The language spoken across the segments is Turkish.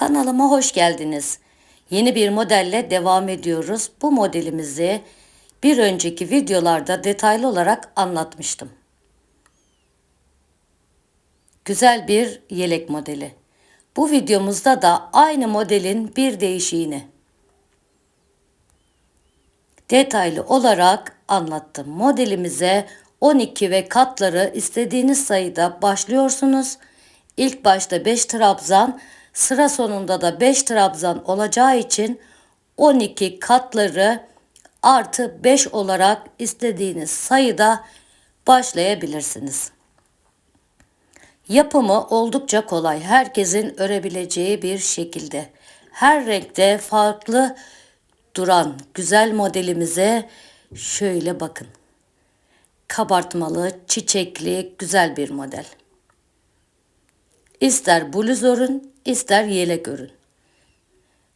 Kanalıma hoş geldiniz. Yeni bir modelle devam ediyoruz. Bu modelimizi bir önceki videolarda detaylı olarak anlatmıştım. Güzel bir yelek modeli. Bu videomuzda da aynı modelin bir değişiğini detaylı olarak anlattım. Modelimize 12 ve katları istediğiniz sayıda başlıyorsunuz. İlk başta 5 trabzan, sıra sonunda da 5 trabzan olacağı için 12 katları artı 5 olarak istediğiniz sayıda başlayabilirsiniz. Yapımı oldukça kolay. Herkesin örebileceği bir şekilde. Her renkte farklı duran güzel modelimize şöyle bakın. Kabartmalı, çiçekli, güzel bir model. İster bluz örün, ister yelek örün.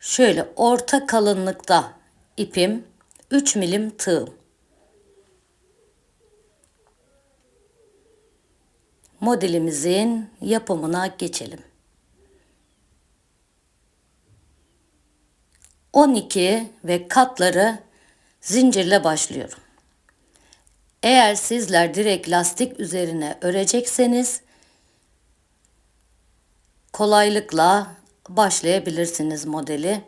Şöyle orta kalınlıkta ipim 3 milim tığım. Modelimizin yapımına geçelim. 12 ve katları zincirle başlıyorum. Eğer sizler direkt lastik üzerine örecekseniz kolaylıkla başlayabilirsiniz modeli.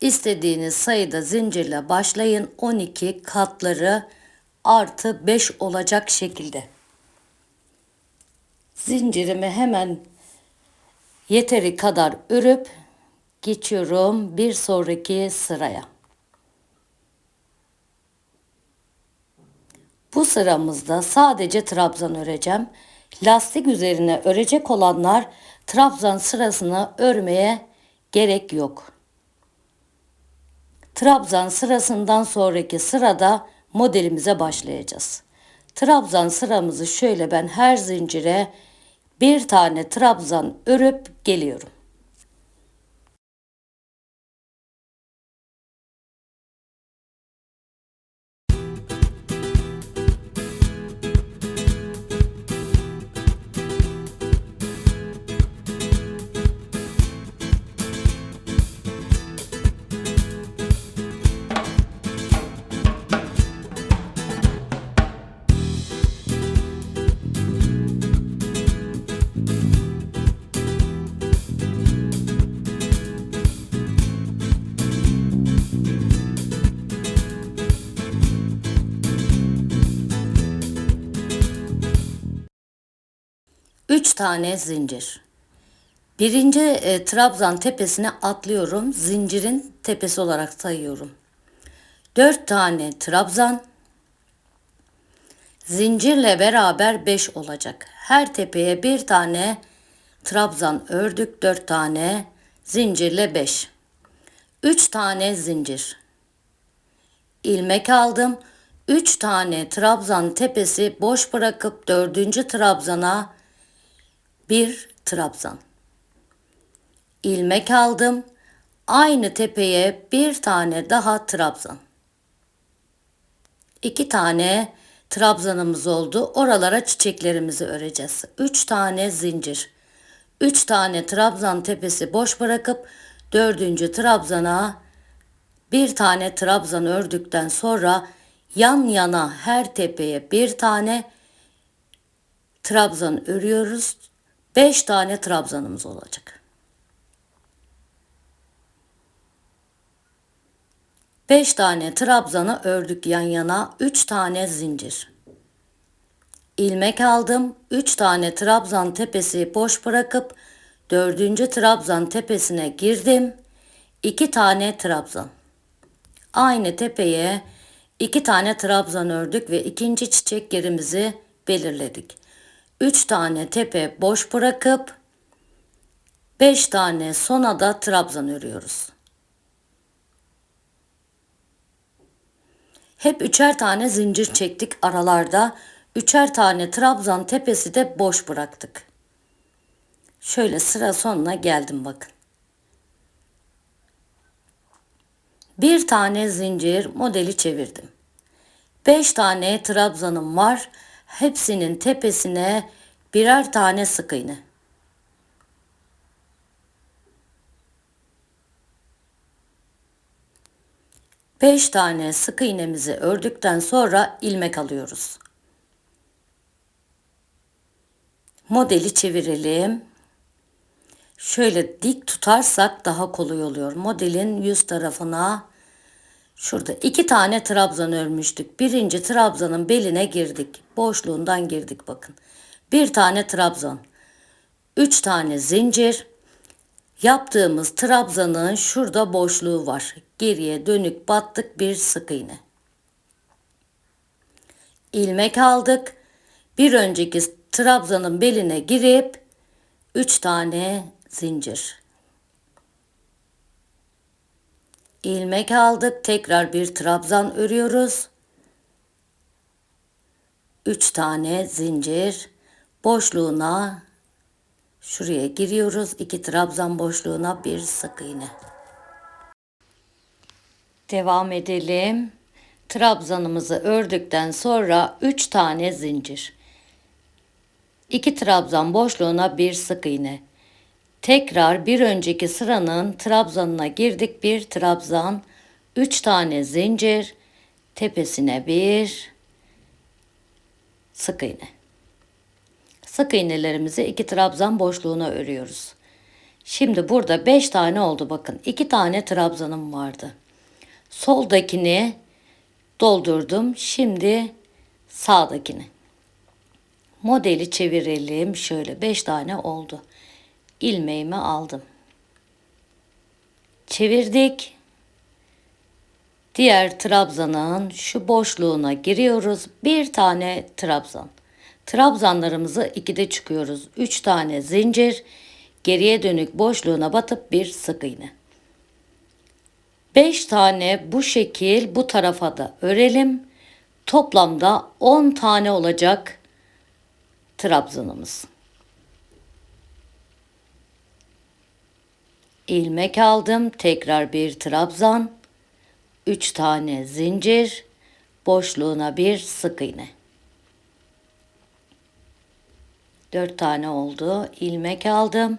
İstediğiniz sayıda zincirle başlayın. 12 katları artı 5 olacak şekilde. Zincirimi hemen yeteri kadar örüp geçiyorum bir sonraki sıraya. Bu sıramızda sadece trabzan öreceğim. Lastik üzerine örecek olanlar trabzan sırasını örmeye gerek yok. Trabzan sırasından sonraki sırada modelimize başlayacağız. Trabzan sıramızı şöyle ben her zincire bir tane trabzan örüp geliyorum. Tane zincir. Birinci e, trabzan tepesine atlıyorum. Zincirin tepesi olarak sayıyorum. Dört tane trabzan. Zincirle beraber beş olacak. Her tepeye bir tane trabzan ördük. Dört tane zincirle beş. Üç tane zincir. ilmek aldım. Üç tane trabzan tepesi boş bırakıp dördüncü trabzana bir trabzan. ilmek aldım. Aynı tepeye bir tane daha trabzan. İki tane trabzanımız oldu. Oralara çiçeklerimizi öreceğiz. Üç tane zincir. Üç tane trabzan tepesi boş bırakıp dördüncü trabzana bir tane trabzan ördükten sonra yan yana her tepeye bir tane trabzan örüyoruz. 5 tane trabzanımız olacak. 5 tane trabzanı ördük yan yana 3 tane zincir. ilmek aldım. 3 tane trabzan tepesi boş bırakıp 4. trabzan tepesine girdim. 2 tane trabzan. Aynı tepeye 2 tane trabzan ördük ve ikinci çiçek yerimizi belirledik. 3 tane tepe boş bırakıp 5 tane sona da trabzan örüyoruz. Hep üçer tane zincir çektik aralarda. Üçer tane trabzan tepesi de boş bıraktık. Şöyle sıra sonuna geldim bakın. Bir tane zincir modeli çevirdim. Beş tane trabzanım var hepsinin tepesine birer tane sık iğne. Beş tane sık iğnemizi ördükten sonra ilmek alıyoruz. Modeli çevirelim. Şöyle dik tutarsak daha kolay oluyor. Modelin yüz tarafına şurada iki tane trabzan örmüştük. Birinci trabzanın beline girdik. Boşluğundan girdik bakın. Bir tane trabzan. Üç tane zincir. Yaptığımız trabzanın şurada boşluğu var. Geriye dönük battık bir sık iğne. İlmek aldık. Bir önceki trabzanın beline girip 3 tane zincir. İlmek aldık. Tekrar bir trabzan örüyoruz. 3 tane zincir boşluğuna şuraya giriyoruz. 2 trabzan boşluğuna bir sık iğne. Devam edelim. Trabzanımızı ördükten sonra 3 tane zincir. 2 trabzan boşluğuna bir sık iğne. Tekrar bir önceki sıranın trabzanına girdik. Bir trabzan, 3 tane zincir, tepesine bir sık iğne. Sık iğnelerimizi iki trabzan boşluğuna örüyoruz. Şimdi burada 5 tane oldu bakın. 2 tane trabzanım vardı. Soldakini doldurdum. Şimdi sağdakini. Modeli çevirelim. Şöyle 5 tane oldu. İlmeğimi aldım. Çevirdik. Diğer trabzanın şu boşluğuna giriyoruz. Bir tane trabzan. Trabzanlarımızı ikide çıkıyoruz. Üç tane zincir. Geriye dönük boşluğuna batıp bir sık iğne. 5 tane bu şekil bu tarafa da örelim. Toplamda 10 tane olacak trabzanımız. İlmek aldım. Tekrar bir trabzan. 3 tane zincir. Boşluğuna bir sık iğne. 4 tane oldu. ilmek aldım.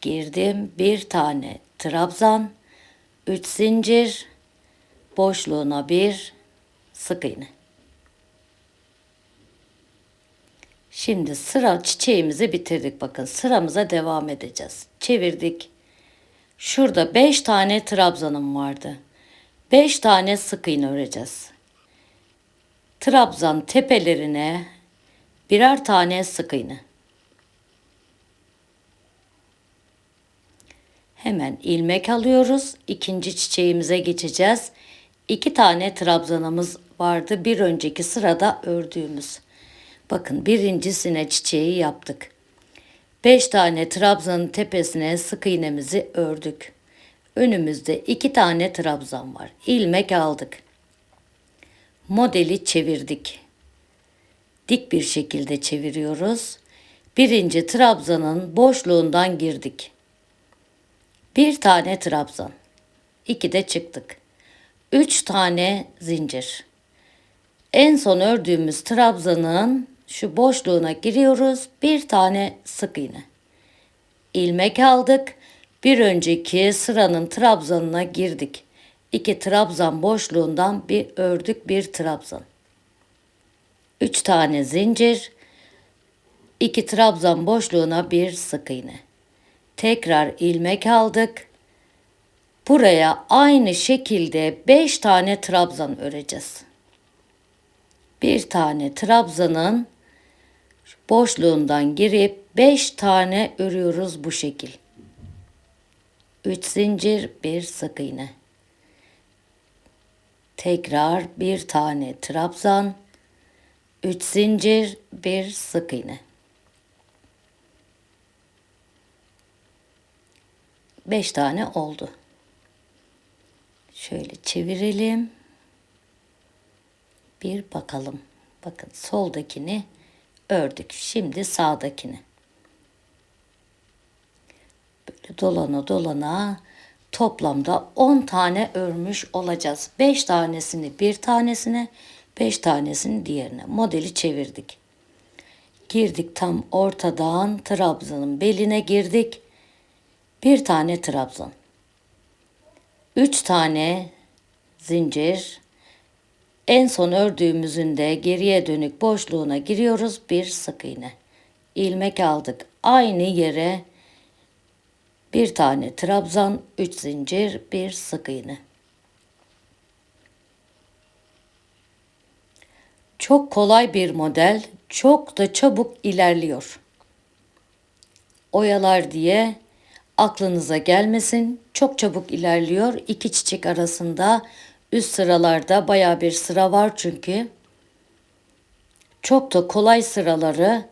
Girdim. Bir tane trabzan. 3 zincir. Boşluğuna bir sık iğne. Şimdi sıra çiçeğimizi bitirdik. Bakın sıramıza devam edeceğiz. Çevirdik. Şurada 5 tane trabzanım vardı. 5 tane sık iğne öreceğiz. Trabzan tepelerine birer tane sık iğne. Hemen ilmek alıyoruz. İkinci çiçeğimize geçeceğiz. İki tane trabzanımız vardı. Bir önceki sırada ördüğümüz. Bakın birincisine çiçeği yaptık. 5 tane trabzanın tepesine sık iğnemizi ördük. Önümüzde 2 tane trabzan var. İlmek aldık. Modeli çevirdik. Dik bir şekilde çeviriyoruz. Birinci trabzanın boşluğundan girdik. Bir tane trabzan. İki de çıktık. Üç tane zincir. En son ördüğümüz trabzanın şu boşluğuna giriyoruz. Bir tane sık iğne. İlmek aldık. Bir önceki sıranın trabzanına girdik. İki trabzan boşluğundan bir ördük bir trabzan. Üç tane zincir. iki trabzan boşluğuna bir sık iğne. Tekrar ilmek aldık. Buraya aynı şekilde beş tane trabzan öreceğiz. Bir tane trabzanın boşluğundan girip 5 tane örüyoruz bu şekil. 3 zincir, bir sık iğne. Tekrar bir tane trabzan, 3 zincir, bir sık iğne. 5 tane oldu. Şöyle çevirelim. Bir bakalım. Bakın soldakini ördük. Şimdi sağdakini. Böyle dolana dolana toplamda 10 tane örmüş olacağız. 5 tanesini bir tanesine, 5 tanesini diğerine. Modeli çevirdik. Girdik tam ortadan trabzanın beline girdik. Bir tane trabzan. 3 tane zincir. En son ördüğümüzün de geriye dönük boşluğuna giriyoruz. Bir sık iğne. ilmek aldık. Aynı yere bir tane trabzan, 3 zincir, bir sık iğne. Çok kolay bir model, çok da çabuk ilerliyor. Oyalar diye aklınıza gelmesin. Çok çabuk ilerliyor. İki çiçek arasında üst sıralarda baya bir sıra var çünkü. Çok da kolay sıraları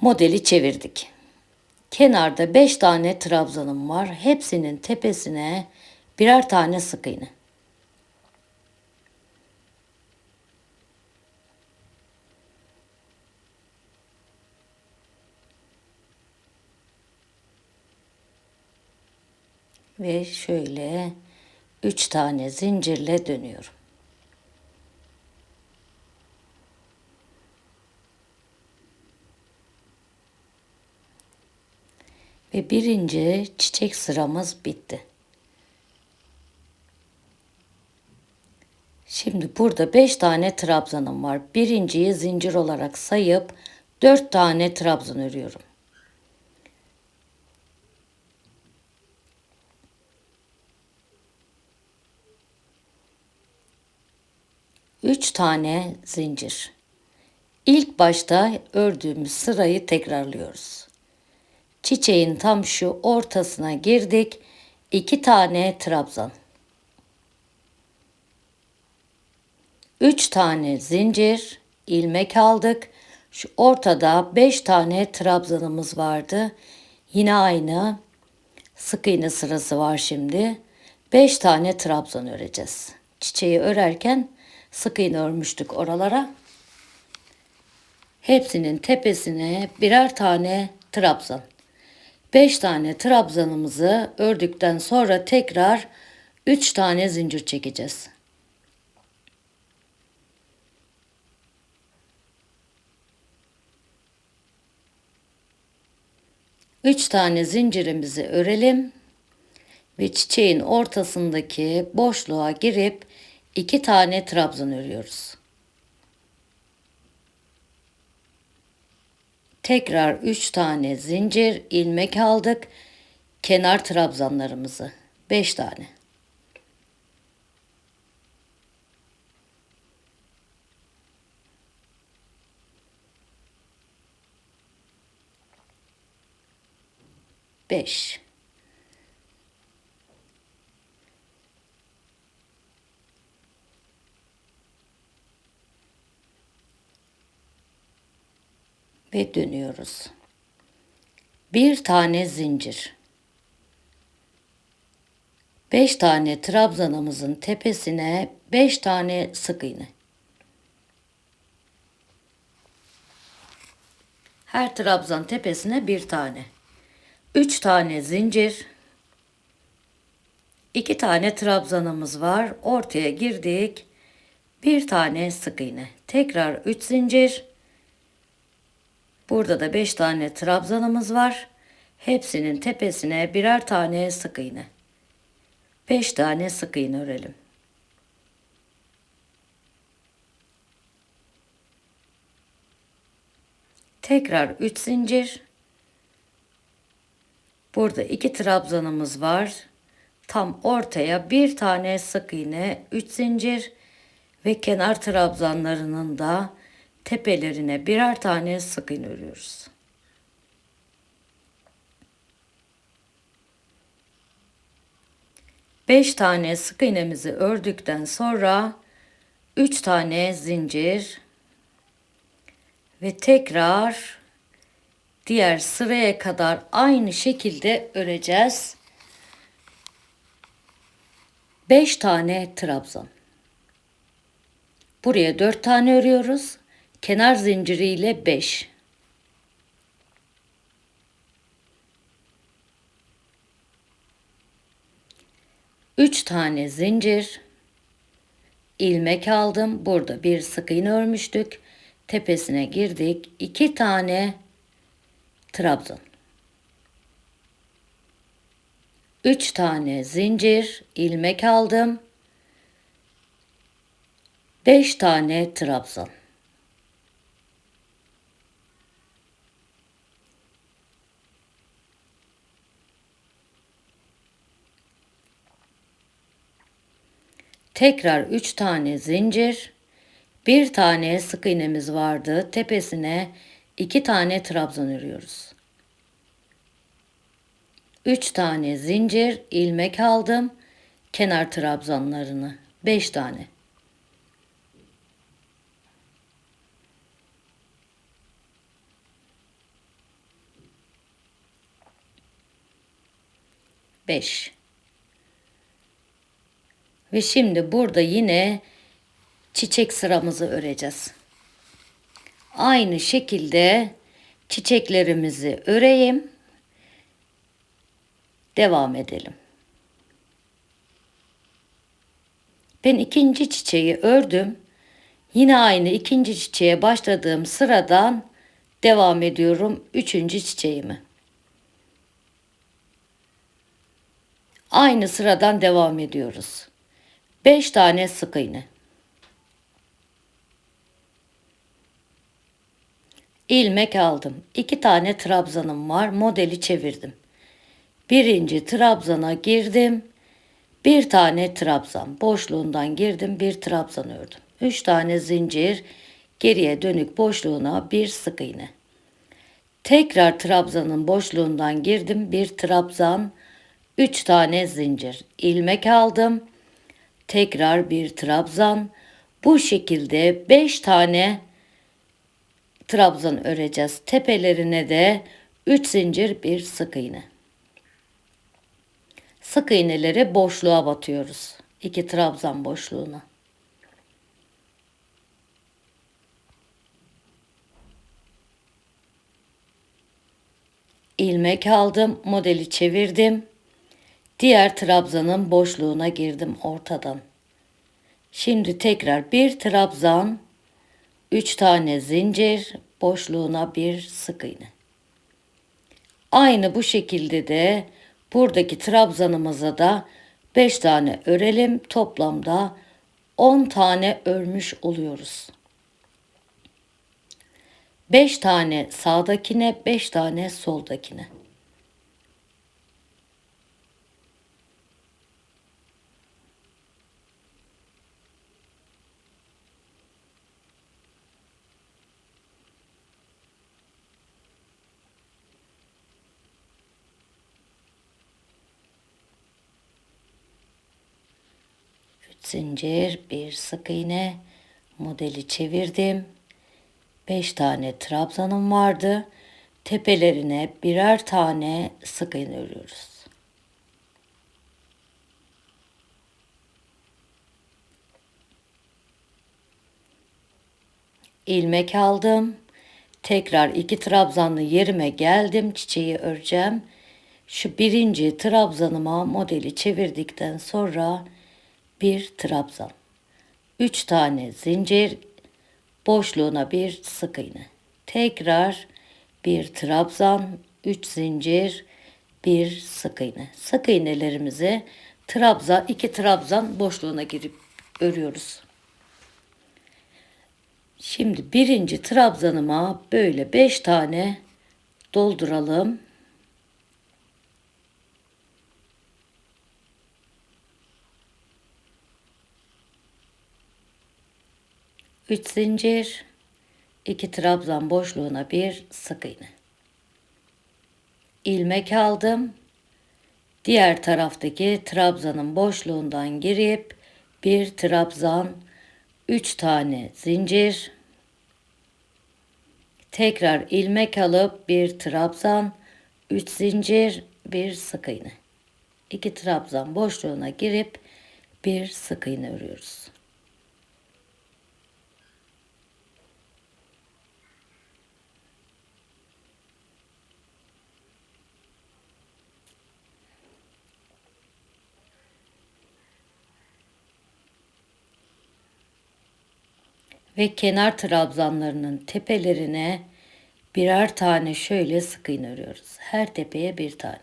modeli çevirdik. Kenarda 5 tane trabzanım var. Hepsinin tepesine birer tane sık iğne. Ve şöyle 3 tane zincirle dönüyorum. Ve birinci çiçek sıramız bitti. Şimdi burada 5 tane trabzanım var. Birinciyi zincir olarak sayıp 4 tane trabzan örüyorum. Üç tane zincir. İlk başta ördüğümüz sırayı tekrarlıyoruz. Çiçeğin tam şu ortasına girdik. İki tane trabzan. Üç tane zincir, ilmek aldık. Şu ortada beş tane trabzanımız vardı. Yine aynı sık iğne sırası var şimdi. Beş tane trabzan öreceğiz. Çiçeği örerken sık iğne örmüştük oralara. Hepsinin tepesine birer tane trabzan. 5 tane trabzanımızı ördükten sonra tekrar 3 tane zincir çekeceğiz. Üç tane zincirimizi örelim ve çiçeğin ortasındaki boşluğa girip iki tane trabzan örüyoruz. Tekrar 3 tane zincir ilmek aldık. Kenar trabzanlarımızı 5 tane. Beş. Ve dönüyoruz. Bir tane zincir. Beş tane trabzanımızın tepesine beş tane sık iğne. Her trabzan tepesine bir tane. Üç tane zincir. iki tane trabzanımız var. Ortaya girdik. Bir tane sık iğne. Tekrar üç zincir. Burada da 5 tane trabzanımız var. Hepsinin tepesine birer tane sık iğne. 5 tane sık iğne örelim. Tekrar 3 zincir. Burada 2 trabzanımız var. Tam ortaya bir tane sık iğne, 3 zincir ve kenar trabzanlarının da tepelerine birer tane sık iğne örüyoruz. Beş tane sık iğnemizi ördükten sonra üç tane zincir ve tekrar diğer sıraya kadar aynı şekilde öreceğiz. 5 tane trabzan. Buraya 4 tane örüyoruz kenar zinciriyle 5. Üç tane zincir, ilmek aldım. Burada bir sık iğne örmüştük. Tepesine girdik. iki tane trabzan. Üç tane zincir, ilmek aldım. 5 tane trabzan. Tekrar 3 tane zincir. Bir tane sık iğnemiz vardı. Tepesine 2 tane trabzan örüyoruz. 3 tane zincir ilmek aldım. Kenar trabzanlarını 5 tane. Beş. Ve şimdi burada yine çiçek sıramızı öreceğiz. Aynı şekilde çiçeklerimizi öreyim. Devam edelim. Ben ikinci çiçeği ördüm. Yine aynı ikinci çiçeğe başladığım sıradan devam ediyorum üçüncü çiçeğimi. Aynı sıradan devam ediyoruz. 5 tane sık iğne. ilmek aldım. 2 tane trabzanım var. Modeli çevirdim. Birinci trabzana girdim. Bir tane trabzan. Boşluğundan girdim. Bir trabzan ördüm. 3 tane zincir. Geriye dönük boşluğuna bir sık iğne. Tekrar trabzanın boşluğundan girdim. Bir trabzan. 3 tane zincir. ilmek aldım tekrar bir trabzan. Bu şekilde 5 tane trabzan öreceğiz. Tepelerine de 3 zincir bir sık iğne. Sık iğneleri boşluğa batıyoruz. 2 trabzan boşluğuna. ilmek aldım, modeli çevirdim. Diğer trabzanın boşluğuna girdim ortadan. Şimdi tekrar bir trabzan, üç tane zincir, boşluğuna bir sık iğne. Aynı bu şekilde de buradaki trabzanımıza da 5 tane örelim. Toplamda 10 tane örmüş oluyoruz. 5 tane sağdakine, 5 tane soldakine. Zincir, bir sık iğne modeli çevirdim. 5 tane trabzanım vardı. Tepelerine birer tane sık iğne örüyoruz. ilmek aldım. Tekrar iki trabzanlı yerime geldim. Çiçeği öreceğim. Şu birinci trabzanıma modeli çevirdikten sonra bir trabzan. Üç tane zincir boşluğuna bir sık iğne. Tekrar bir trabzan, üç zincir, bir sık iğne. Sık iğnelerimizi trabzan, iki trabzan boşluğuna girip örüyoruz. Şimdi birinci trabzanıma böyle beş tane dolduralım. 3 zincir, 2 trabzan boşluğuna bir sık iğne. ilmek aldım. Diğer taraftaki trabzanın boşluğundan girip bir trabzan, 3 tane zincir, tekrar ilmek alıp bir trabzan, 3 zincir, bir sık iğne. 2 trabzan boşluğuna girip bir sık iğne örüyoruz. ve kenar trabzanlarının tepelerine birer tane şöyle sık iğne örüyoruz. Her tepeye bir tane.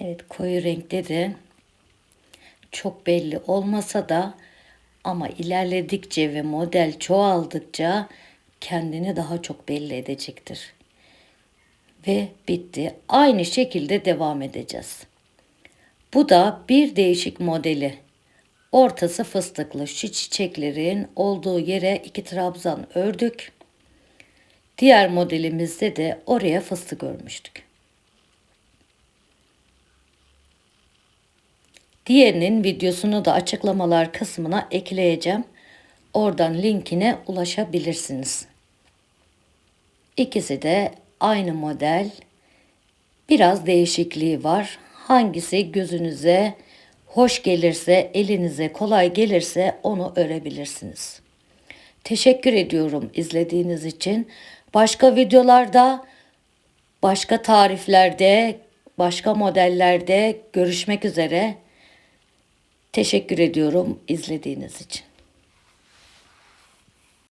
Evet koyu renkte de çok belli olmasa da ama ilerledikçe ve model çoğaldıkça kendini daha çok belli edecektir. Ve bitti. Aynı şekilde devam edeceğiz. Bu da bir değişik modeli. Ortası fıstıklı şu çiçeklerin olduğu yere iki trabzan ördük. Diğer modelimizde de oraya fıstık örmüştük. Diğerinin videosunu da açıklamalar kısmına ekleyeceğim. Oradan linkine ulaşabilirsiniz. İkisi de aynı model. Biraz değişikliği var. Hangisi gözünüze hoş gelirse, elinize kolay gelirse onu örebilirsiniz. Teşekkür ediyorum izlediğiniz için. Başka videolarda, başka tariflerde, başka modellerde görüşmek üzere. Teşekkür ediyorum izlediğiniz için.